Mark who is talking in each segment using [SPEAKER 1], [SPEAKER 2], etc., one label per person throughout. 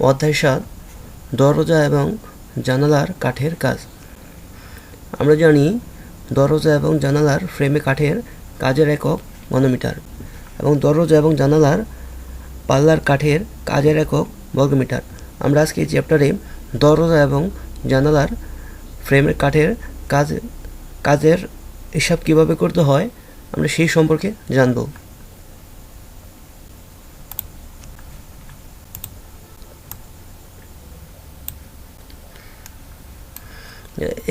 [SPEAKER 1] অধ্যায় সাত দরজা এবং জানালার কাঠের কাজ। আমরা জানি, দরজা এবং জানালার ফ্রেমে কাঠের কাজের একক ঘনমিটার এবং দরজা এবং জানালার পাল্লার কাঠের কাজের একক বর্গমিটার আমরা আজকে এই চ্যাপ্টারে দরজা এবং জানালার ফ্রেমের কাঠের কাজ, কাজের হিসাব কীভাবে করতে হয়, আমরা সেই সম্পর্কে জানব।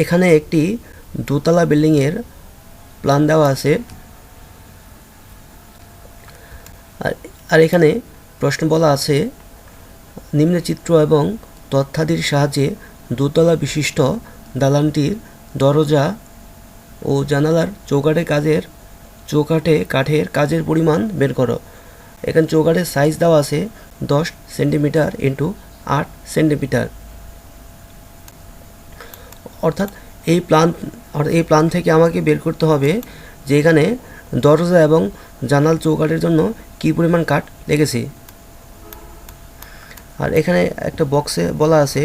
[SPEAKER 1] এখানে একটি দোতলা বিল্ডিংয়ের প্ল্যান দেওয়া আছে। আর আর এখানে প্রশ্ন বলা আছে নিম্ন চিত্র এবং তথ্যাদির সাহায্যে দোতলা বিশিষ্ট দালানটির দরজা ও জানালার চৌকাটে কাজের, চৌকাঠে কাঠের কাজের পরিমাণ বের করো। এখানে চৌকাঠের সাইজ দেওয়া আছে দশ সেন্টিমিটার ইন্টু আট সেন্টিমিটার। অর্থাৎ এই প্ল্যান এই প্ল্যান থেকে আমাকে বের করতে হবে যে এখানে দরজা এবং জানাল চৌকাঠের জন্য কী পরিমাণ কাঠ লেগেছে। আর এখানে একটা বক্সে বলা আছে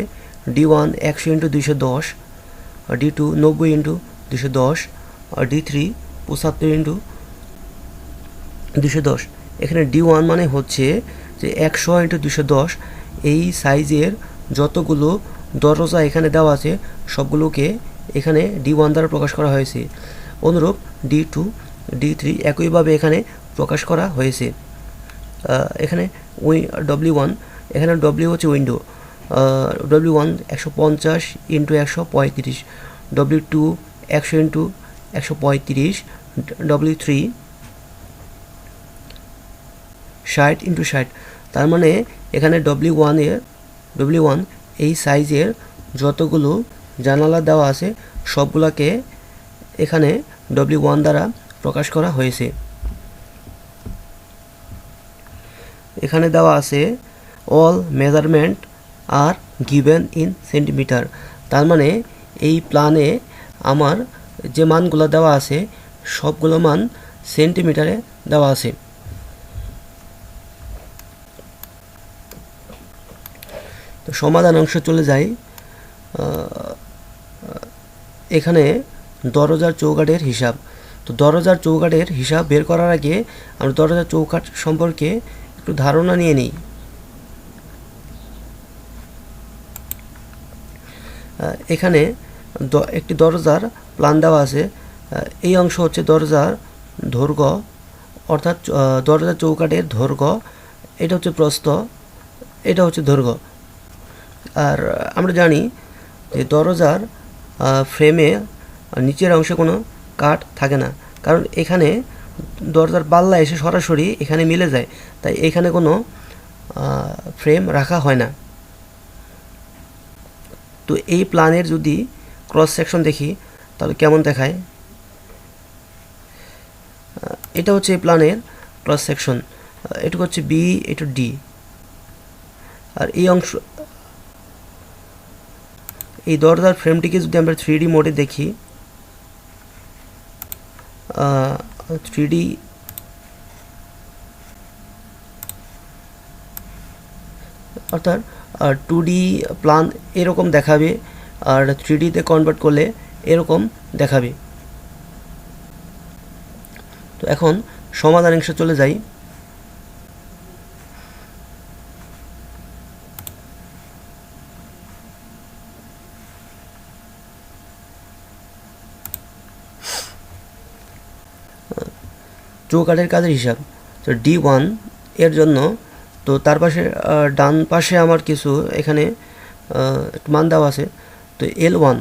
[SPEAKER 1] ডি ওয়ান একশো ইন্টু দুইশো দশ ডি টু নব্বই ইন্টু দুশো দশ, আর ডি থ্রি পঁচাত্তর ইন্টু দুশো দশ। এখানে ডি ওয়ান মানে হচ্ছে যে একশো ইন্টু দুশো দশ, এই সাইজের যতগুলো দরজা এখানে দেওয়া আছে। সবগুলোকে এখানে ডি ওয়ান দ্বারা প্রকাশ করা হয়েছে। অনুরূপ ডি টু ডি থ্রি একইভাবে এখানে প্রকাশ করা হয়েছে। এখানে উই ডব্লিউ ওয়ান এখানে ডব্লিউ হচ্ছে উইন্ডো ডব্লিউ ওয়ান একশো পঞ্চাশ ইন্টু একশো পঁয়ত্রিশ ডব্লিউ টু একশো ইন্টু একশো পঁয়ত্রিশ ডব্লিউ থ্রি ষাট ইন্টু ষাট। তার মানে এখানে ডব্লিউ ওয়ানের ডব্লিউ ওয়ান এই সাইজের যতগুলো জানালা দেওয়া আছে, সবগুলোকে এখানে ডব্লিউ ওয়ান দ্বারা প্রকাশ করা হয়েছে। এখানে দেওয়া আছে অল মেজারমেন্ট আর গিভেন ইন সেন্টিমিটার তার মানে এই প্ল্যানে আমার যে মানগুলো দেওয়া আছে, সবগুলো মান সেন্টিমিটারে দেওয়া আছে। তো সমাধান অংশ চলে যাই এখানে দরজার চৌকাঠের হিসাব। তো দরজার চৌকাঠের হিসাব বের করার আগে আমরা দরজার চৌকাঠ সম্পর্কে একটু ধারণা নিয়ে নিই। এখানে একটি দরজার প্ল্যান দেওয়া আছে। এই অংশ হচ্ছে দরজার দৈর্ঘ্য অর্থাৎ দরজার চৌকাঠের দৈর্ঘ্য এটা হচ্ছে প্রস্থ, এটা হচ্ছে দৈর্ঘ্য আর আমরা জানি যে দরজার ফ্রেমে নিচের অংশে কোনো কাঠ থাকে না। কারণ এখানে দরজার পাল্লা এসে সরাসরি এখানে মিলে যায়। তাই এখানে কোনো ফ্রেম রাখা হয় না। তো এই প্ল্যানের যদি ক্রস সেকশন দেখি, তাহলে কেমন দেখায়? এটা হচ্ছে এই প্ল্যানের ক্রস সেকশন। এটুকু হচ্ছে বি, এটু ডি। আর এই অংশ এই দরজার ফ্রেমটিকে যদি আমরা থ্রি মোডে দেখি থ্রি অর্থাৎ টু ডি প্ল্যান এরকম দেখাবে, আর থ্রি ডিতে কনভার্ট করলে এরকম দেখাবে। তো এখন সমাধান অংশে চলে যাই। চৌকাঠের কাজের হিসাব। তো ডি ওয়ানের জন্য, তো তার পাশে ডান পাশে আমার কিছু এখানে মান দেওয়া আছে। তো এল ওয়ান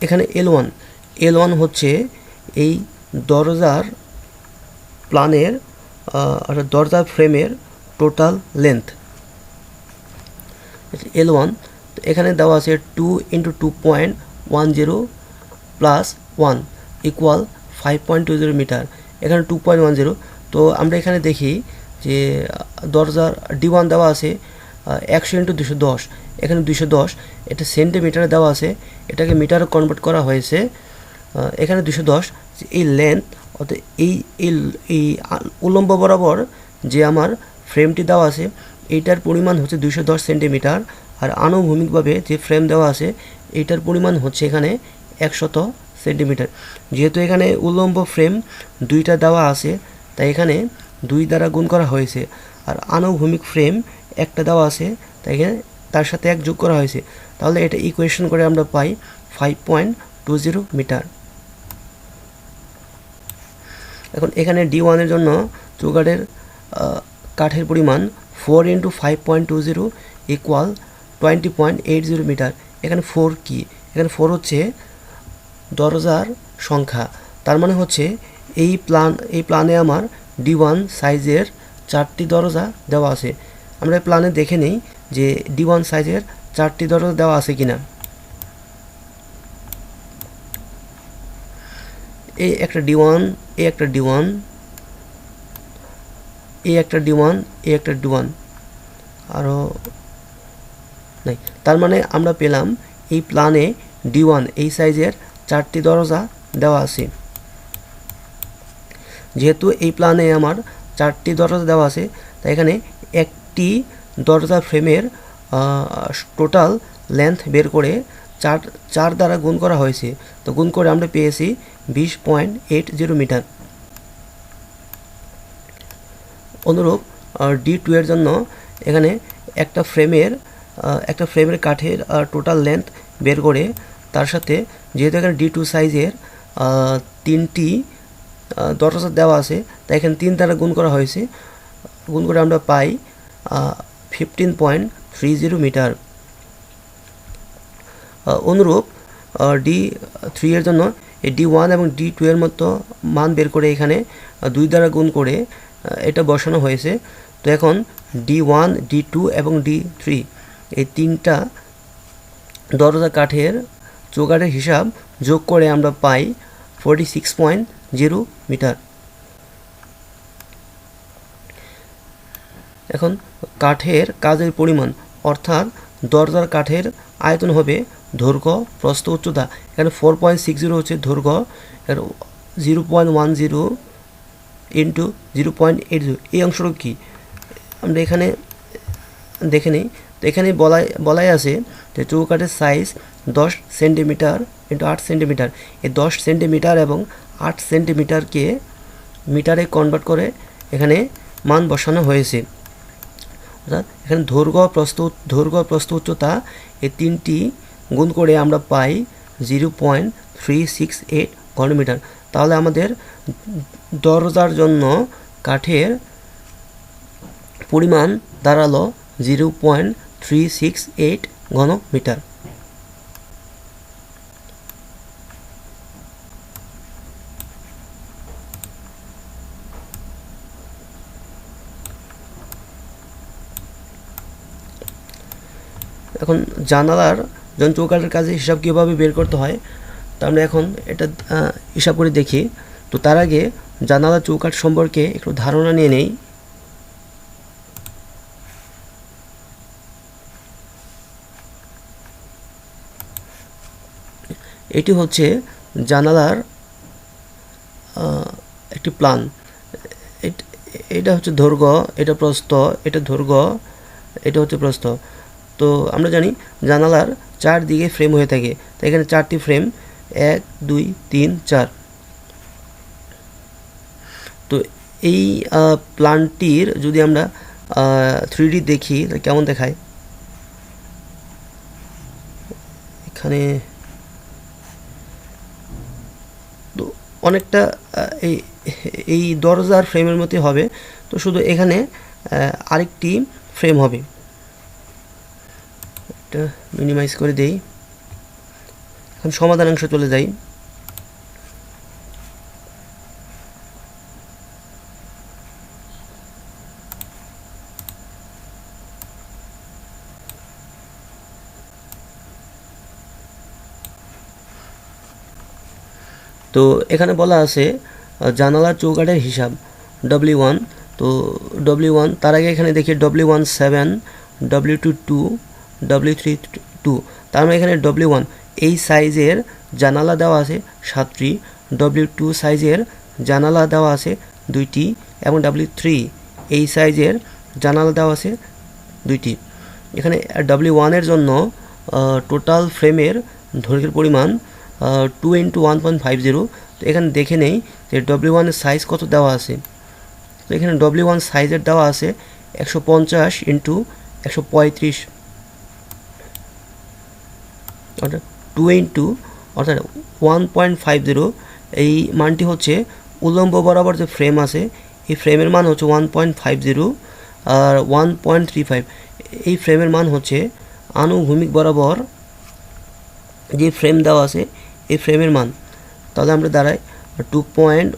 [SPEAKER 1] এখানে এল ওয়ান এল ওয়ান হচ্ছে এই দরজার প্লানের দরজার ফ্রেমের টোটাল লেন্থ এল ওয়ান এখানে দেওয়া আছে two into two point one zero plus one equal five point two zero metre এখানে টু পয়েন্ট ওয়ান জিরো তো আমরা এখানে দেখি যে দরজার ডি ওয়ান দেওয়া আছে একশো ইন্টু দুশো দশ। এখানে দুশো দশ, এটা সেন্টিমিটারে দেওয়া আছে। এটাকে মিটারে কনভার্ট করা হয়েছে। এখানে দুশো দশ, এই লেন্থ অর্থাৎ এই এই উলম্ব বরাবর যে আমার ফ্রেমটি দেওয়া আছে, এইটার পরিমাণ হচ্ছে দুশো দশ সেন্টিমিটার। আর আনুভূমিকভাবে যে ফ্রেম দেওয়া আছে, এইটার পরিমাণ হচ্ছে এখানে একশত সেন্টিমিটার। যেহেতু এখানে উলম্ব ফ্রেম দুইটা দেওয়া আছে, তাই এখানে দুই দ্বারা গুণ করা হয়েছে। আর আনুভূমিক ফ্রেম একটা দেওয়া আছে, তাই তার সাথে এক যোগ করা হয়েছে। তাহলে এটা ইকুয়েশন করে আমরা পাই five point two zero metre এখন এখানে ডি ওয়ানের জন্য চৌকাঠের কাঠের পরিমাণ four into five point two zero equal twenty point eight zero metre এখানে ফোর কি? এখানে ফোর হচ্ছে দরজার সংখ্যা। তার মানে হচ্ছে এই প্লান এই প্লানে আমার ডি ওয়ান সাইজের চারটি দরজা দেওয়া আছে। আমরা প্লানে দেখে নিই যে ডি ওয়ান সাইজের চারটি দরজা দেওয়া আছে কিনা। এই একটা ডি ওয়ান এ একটা ডি ওয়ান এ একটা ডি ওয়ান এ একটা ডি ওয়ান আরও নাই। তার মানে আমরা পেলাম এই প্লানে ডি ওয়ান এই সাইজের চারটি দরজা দেওয়া আছে। যেহেতু এই প্লানে আমার চারটি দরজা দেওয়া আছে, তাই এখানে একটি দরজা ফ্রেমের টোটাল লেন্থ বের করে চার চার দ্বারা গুণ করা হয়েছে। তো গুণ করে আমরা পেয়েছি বিশ পয়েন্ট এইট জিরো মিটার। অনুরূপ ডি টু এর জন্য এখানে একটা ফ্রেমের একটা ফ্রেমের কাঠের টোটাল লেন্থ বের করে তার সাথে যেহেতু এখানে ডি টু সাইজের তিনটি দরজা দেওয়া আছে, তাই এখানে তিন দ্বারা গুণ করা হয়েছে। গুণ করে আমরা পাই fifteen point three zero metre. অনুরূপ ডি থ্রি এর জন্য এই ডি ওয়ান এবং ডি টু এর মতো মান বের করে এখানে দুই দ্বারা গুণ করে এটা বসানো হয়েছে। তো এখন ডি ওয়ান ডি টু এবং ডি থ্রি এই তিনটা দরজা কাঠের চৌকাঠের হিসাব যোগ করে আমরা পাই forty six point zero metre. এখন কাঠের কাজের পরিমাণ, অর্থাৎ দরজার কাঠের আয়তন হবে দৈর্ঘ্য প্রস্থ উচ্চতা। এখানে ফোর পয়েন্ট সিক্স জিরো হচ্ছে দৈর্ঘ্য zero point one zero into zero point eight zero এই অংশটা কী? আমরা এখানে দেখে নিই। তো এখানে বলাই বলাই আছে যে চৌকাঠের সাইজ দশ সেন্টিমিটার ইন্টু আট সেন্টিমিটার এই দশ সেন্টিমিটার এবং আট সেন্টিমিটারকে মিটারে কনভার্ট করে এখানে মান বসানো হয়েছে। অর্থাৎ এখানে দৈর্ঘ্য প্রস্থ দৈর্ঘ্য প্রস্থ উচ্চতা এই তিনটি গুণ করে আমরা পাই zero point three six eight ঘনমিটার। তাহলে আমাদের দরজার জন্য কাঠের পরিমাণ দাঁড়াল zero point three six eight ঘন মিটার এখন জানালার যখন চৌকাঠের কাজে হিসাব কীভাবে বের করতে হয়, তো আমরা এখন এটা হিসাব করে দেখি। তো তার আগে জানালা চৌকাঠ সম্পর্কে একটু ধারণা নিয়ে নেই। এটি হচ্ছে জানালার একটি প্ল্যান এট- এটা হচ্ছে দৈর্ঘ্য, এটা প্রস্থ, এটা দৈর্ঘ্য, এটা হচ্ছে প্রস্থ। তো আমরা জানি জানালার চার দিকে ফ্রেম হয়ে থাকে। তো এখানে চারটি ফ্রেম এক, দুই, তিন, চার। তো এই প্ল্যানটির যদি আমরা থ্রি দেখি কেমন দেখায়? এখানে তো অনেকটা এই এই দরজার ফ্রেমের মতো হবে। তো শুধু এখানে আরেকটি ফ্রেম হবে। এটা মিনিমাইজ করে দেই। এখন সমাধান অংশ চলে যাই। তো এখানে বলা আছে জানালার চৌকাঠের হিসাব ডব্লিউ ওয়ান তো ডব্লিউ ওয়ান তার আগে এখানে দেখি W one seven W two two W three two তার মানে এখানে ডব্লিউ ওয়ান এই সাইজের জানালা দেওয়া আছে সাতটি ডব্লিউ টু সাইজের জানালা দেওয়া আছে দুইটি, এবং ডাব্লিউ থ্রি এই সাইজের জানালা দেওয়া আছে দুইটি। এখানে ডাব্লিউ ওয়ানের জন্য টোটাল ফ্রেমের দৈর্ঘ্যের পরিমাণ two into one point five zero তো এখানে দেখে নেই যে ডব্লিউ ওয়ানের সাইজ কত দেওয়া আছে। তো এখানে ডব্লিউ ওয়ান সাইজের দেওয়া আছে একশো পঞ্চাশ ইন্টু একশো পঁয়ত্রিশ। অর্থাৎ টু ইন্টু অর্থাৎ ওয়ান পয়েন্ট ফাইভ জিরো এই মানটি হচ্ছে উলম্ব বরাবর যে ফ্রেম আছে, এই ফ্রেমের মান হচ্ছে ওয়ান পয়েন্ট ফাইভ জিরো আর ওয়ান পয়েন্ট থ্রি ফাইভ এই ফ্রেমের মান হচ্ছে আনুভূমিক বরাবর যে ফ্রেম দেওয়া আছে, এই ফ্রেমের মান। তাহলে আমরা দাঁড়াই two point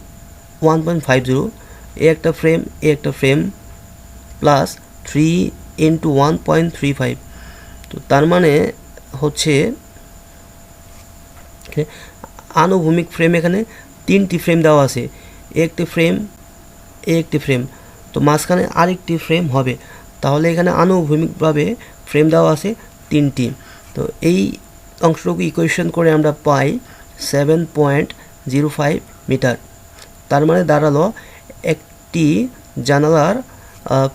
[SPEAKER 1] one point five zero এ একটা ফ্রেম এ একটা frame plus three into one point three five তো তার মানে হচ্ছে এখানে আনুভূমিক ফ্রেম এখানে তিনটি ফ্রেম দেওয়া আছে। একটি ফ্রেম একটি ফ্রেম তো মাঝখানে আরেকটি ফ্রেম হবে। তাহলে এখানে আনুভূমিকভাবে ফ্রেম দেওয়া আছে তিনটি। তো এই অংশটুকু ইকুয়েশন করে আমরা পাই seven point zero five metre তার মানে দাঁড়াল একটি জানালার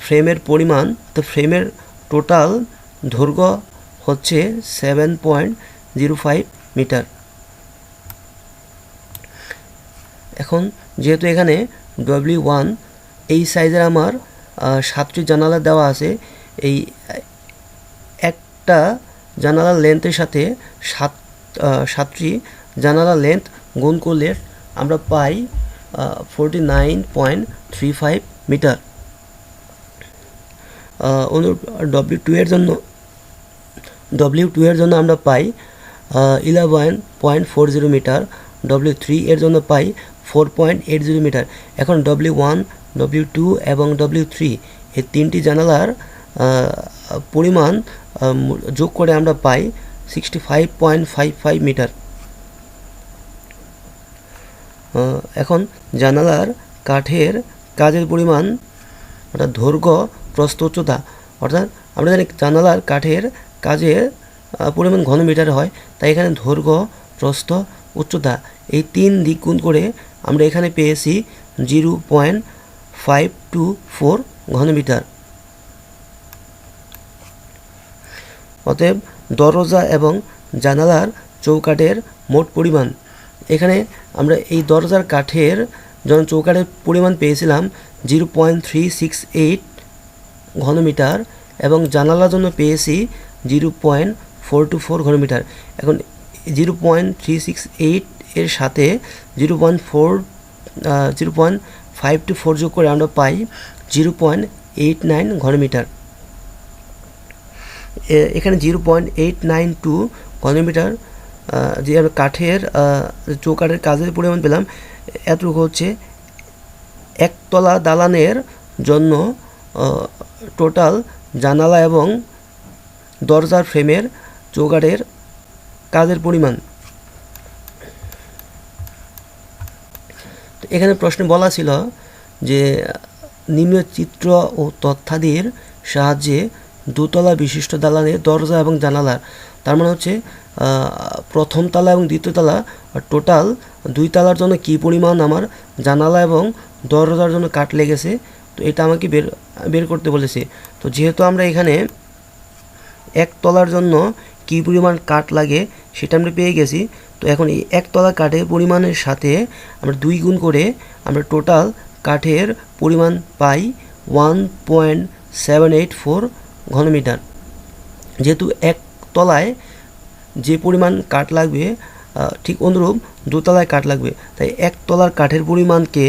[SPEAKER 1] ফ্রেমের পরিমাণ। তো ফ্রেমের টোটাল দৈর্ঘ্য হচ্ছে seven point zero five metre এখন যেহেতু এখানে ডব্লিউ ওয়ান এই সাইজের আমার সাতটি জানালা দেওয়া আছে, এই একটা জানালার লেন্থের সাথে সাত সাতটি জানালার লেন্থ গুণ করলে আমরা পাই forty nine point three five metre অনুরূপ ডব্লিউ টু এর জন্য ডব্লিউ টু এর জন্য আমরা পাই eleven point four zero metre W three এর জন্য পাই four point eight zero metre এখন ডব্লিউ ওয়ান ডব্লিউ টু এবং ডব্লিউ থ্রি এই তিনটি জানালার পরিমাণ যোগ করে আমরা পাই sixty five point five five metre এখন জানালার কাঠের কাজের পরিমাণ, অর্থাৎ দৈর্ঘ্য, প্রস্থ উচ্চতা, অর্থাৎ আমরা জানি জানালার কাঠের কাজের পরিমাণ ঘনমিটার হয়, তাই এখানে দৈর্ঘ্য, প্রস্থ, উচ্চতা, এই তিন দিক গুণ করে আমরা এখানে পেয়েছি zero point five two four ঘনমিটার। অতএব দরজা এবং জানালার চৌকাঠের মোট পরিমাণ। এখানে আমরা এই দরজার কাঠের যখন চৌকাঠের পরিমাণ পেয়েছিলাম zero point three six eight ঘনমিটার এবং জানালার জন্য পেয়েছি zero point four two four ঘনমিটার। এখন zero point three six eight এর সাথে zero point four zero point five two four যোগ করে আমরা পাই জিরো পয়েন্ট এইট নাইন ঘনমিটার। এখানে zero point eight nine two ঘনমিটার যে আমরা কাঠের চৌকাঠের কাজের পরিমাণ পেলাম, এতটুকু হচ্ছে একতলা দালানের জন্য টোটাল জানালা এবং দরজার ফ্রেমের চৌকাঠের কাজের পরিমাণ। এখানে প্রশ্নে বলা ছিল যে নিম্ন চিত্র ও তথ্যাদির সাহায্যে দোতলা বিশিষ্ট দালানের দরজা এবং জানালার তার মানে হচ্ছে প্রথম তলা এবং দ্বিতীয় তলা টোটাল দুই তলার জন্য কী পরিমাণ আমার জানালা এবং দরজার জন্য কাট লেগেছে, তো এটা আমাকে বের বের করতে বলেছে। তো যেহেতু আমরা এখানে এক তলার জন্য কী পরিমাণ কাঠ লাগে সেটা আমরা পেয়ে গেছি। তো এখন এই একতলা কাঠের পরিমাণের সাথে আমরা দুই গুণ করে আমরা টোটাল কাঠের পরিমাণ পাই one point seven eight four ঘনমিটার। যেহেতু এক তলায় যে পরিমাণ কাঠ লাগবে ঠিক অনুরূপ দোতলায় কাঠ লাগবে। তাই এক তলার কাঠের পরিমাণকে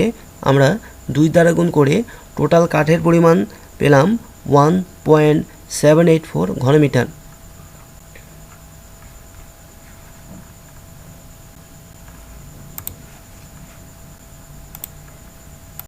[SPEAKER 1] আমরা দুই দ্বারা গুণ করে টোটাল কাঠের পরিমাণ পেলাম one point seven eight four ঘনমিটার।